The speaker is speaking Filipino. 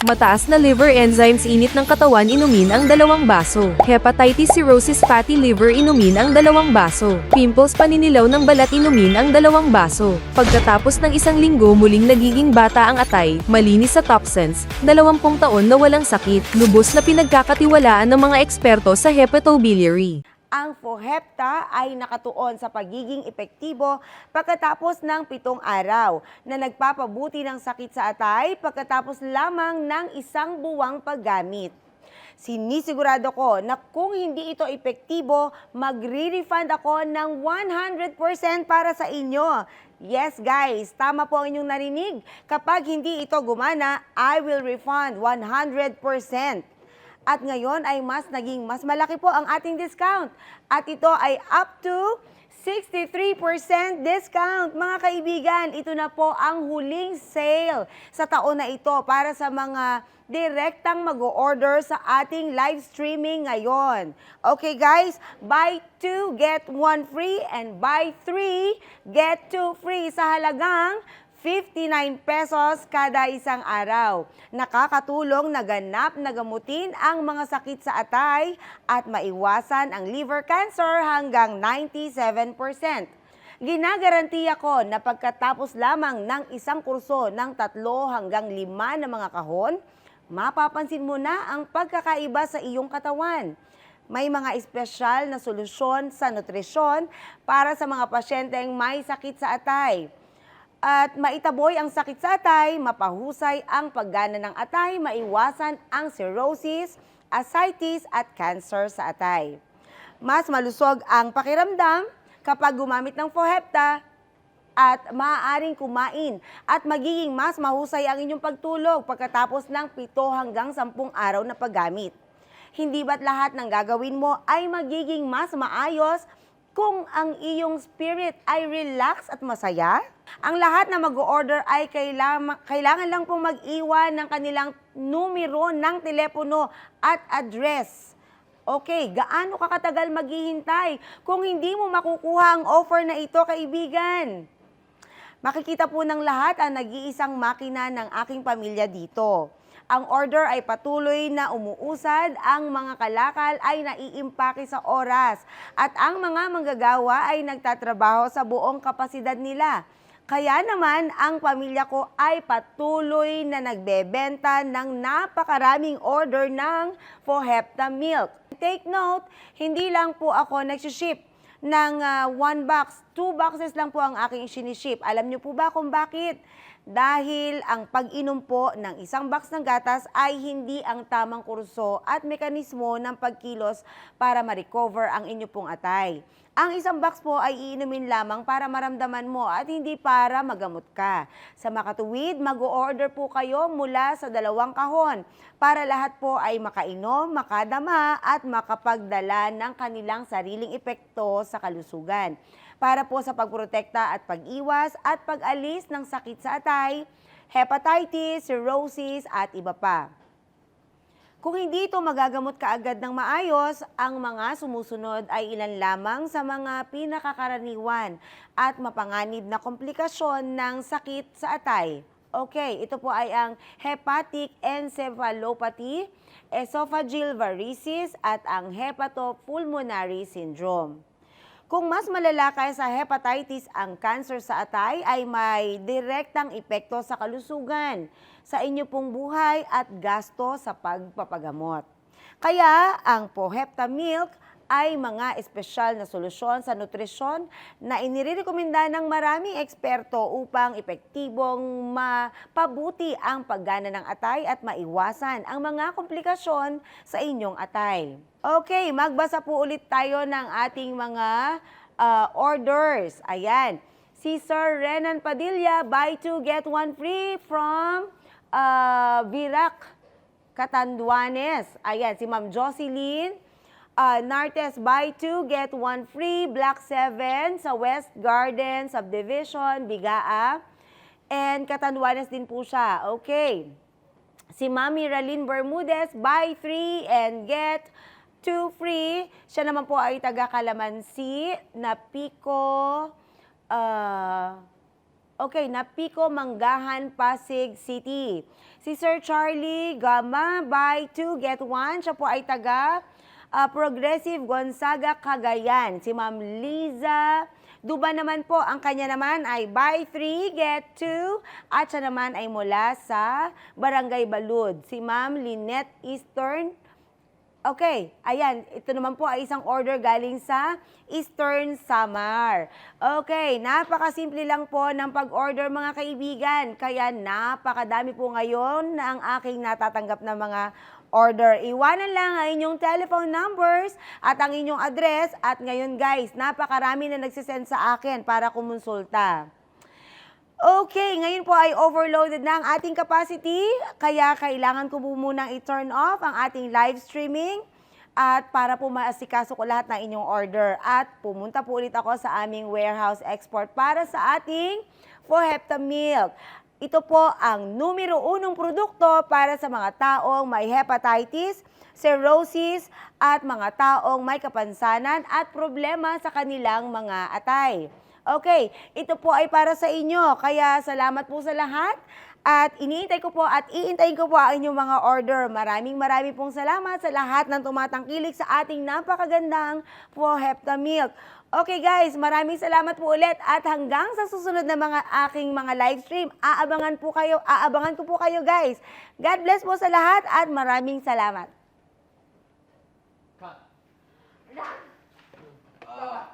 Mataas na liver enzymes init ng katawan inumin ang dalawang baso. Hepatitis cirrhosis fatty liver inumin ang dalawang baso. Pimples paninilaw ng balat inumin ang dalawang baso. Pagkatapos ng isang linggo muling nagiging bata ang atay, malinis sa toxins, 20 taon na walang sakit, lubos na pinagkakatiwalaan ng mga eksperto sa hepatobiliary. Ang Fohepta ay nakatuon sa pagiging epektibo pagkatapos ng pitong araw na nagpapabuti ng sakit sa atay pagkatapos lamang ng isang buwang paggamit. Sinisigurado ko na kung hindi ito epektibo, magre-refund ako ng 100% para sa inyo. Yes guys, tama po ang inyong narinig. Kapag hindi ito gumana, I will refund 100%. At ngayon ay mas naging mas malaki po ang ating discount. At ito ay up to 63% discount. Mga kaibigan, ito na po ang huling sale sa taon na ito para sa mga direktang mag-order sa ating live streaming ngayon. Okay guys, buy 2, get 1 free and buy 3, get 2 free sa halagang 59 pesos kada isang araw. Nakakatulong na ganap na gamutin ang mga sakit sa atay at maiwasan ang liver cancer hanggang 97%. Ginagarantiya ko na pagkatapos lamang ng isang kurso ng tatlo hanggang lima na mga kahon, mapapansin mo na ang pagkakaiba sa iyong katawan. May mga espesyal na solusyon sa nutrisyon para sa mga pasyenteng may sakit sa atay. At maitaboy ang sakit sa atay, mapahusay ang paggana ng atay, maiwasan ang cirrhosis, ascites at cancer sa atay. Mas malusog ang pakiramdam kapag gumamit ng Fohepta at maaaring kumain at magiging mas mahusay ang inyong pagtulog pagkatapos ng 7 hanggang 10 araw na paggamit. Hindi ba't lahat ng gagawin mo ay magiging mas maayos kung ang iyong spirit ay relax at masaya? Ang lahat na mag-order ay kailangan, lang pong mag-iwan ng kanilang numero ng telepono at address. Okay, gaano ka katagal maghihintay kung hindi mo makukuha ang offer na ito, kaibigan? Makikita po ng lahat ang nag-iisang makina ng aking pamilya dito. Ang order ay patuloy na umuusad, ang mga kalakal ay naiimpake sa oras, at ang mga manggagawa ay nagtatrabaho sa buong kapasidad nila. Kaya naman, ang pamilya ko ay patuloy na nagbebenta ng napakaraming order ng Fohepta Milk. Take note, hindi lang po ako nagsiship ng ah, one box, two boxes lang po ang aking siniship. Alam niyo po ba kung bakit? Dahil ang pag-inom po ng isang box ng gatas ay hindi ang tamang kurso at mekanismo ng pagkilos para ma-recover ang inyo pong atay. Ang isang box po ay iinumin lamang para maramdaman mo at hindi para magamot ka. Sa makatuwid, mag-order po kayo mula sa dalawang kahon para lahat po ay makainom, makadama at makapagdala ng kanilang sariling epekto sa kalusugan. Para po sa pagprotekta at pag-iwas at pag-alis ng sakit sa atay, hepatitis, cirrhosis at iba pa. Kung hindi ito magagamot kaagad ng maayos, ang mga sumusunod ay ilan lamang sa mga pinakakaraniwan at mapanganib na komplikasyon ng sakit sa atay. Okay, ito po ay ang hepatic encephalopathy, esophageal varices at ang hepatopulmonary syndrome. Kung mas malala kaya sa hepatitis, ang cancer sa atay ay may direktang epekto sa kalusugan, sa inyo pong buhay at gasto sa pagpapagamot. Kaya ang Pohepta Milk ay mga espesyal na solusyon sa nutrisyon na inirekomenda ng maraming eksperto upang epektibong mapabuti ang paggana ng atay at maiwasan ang mga komplikasyon sa inyong atay. Okay, magbasa po ulit tayo ng ating mga ah, orders. Ayan. Si Sir Renan Padilla, buy two, get one free from ah, Virac, Catanduanes. Ayan, si Ma'am Jocelyn. Uh, Nartes buy two, get one free. Black 7 sa West Garden Subdivision, Bigaa. And Catanduanes din po siya. Okay. Si Mami Ralyn Bermudez, buy three and get two free. Siya naman po ay taga Calamansi na Pico. ah, Okay, Napico, Manggahan, Pasig City. Si Sir Charlie Gama, buy two, get one. Siya po ay taga ah, Progressive Gonzaga, Cagayan. Si Ma'am Liza Duba naman po, ang kanya naman ay buy three, get two. At siya naman ay mula sa Barangay Balud. Si Ma'am Lynette Eastern Okay, ayan, ito naman po ay isang order galing sa Eastern Samar. Okay, napakasimple lang po ng pag-order mga kaibigan. Kaya napakadami po ngayon na ang aking natatanggap na mga order. Iwanan lang ang inyong telephone numbers at ang inyong address. At ngayon guys, napakarami na nagsisend sa akin para kumonsulta. Okay, ngayon po ay overloaded na ang ating capacity, kaya kailangan ko po munang i-turn off ang ating live streaming at para po maasikaso ko lahat ng inyong order. At pumunta po ulit ako sa aming warehouse export para sa ating Fohepta Milk. Ito po ang numero unong produkto para sa mga taong may hepatitis, cirrhosis, at mga taong may kapansanan at problema sa kanilang mga atay. Okay, ito po ay para sa inyo. Kaya salamat po sa lahat. At iniintay ko po at iintayin ko po ang inyong mga order. Maraming maraming pong salamat sa lahat ng tumatangkilik sa ating napakagandang po Hepta Milk. Okay guys, maraming salamat po ulit at hanggang sa susunod na mga aking mga live stream, aabangan po kayo, aabangan ko po kayo guys. God bless po sa lahat at maraming salamat. Ah,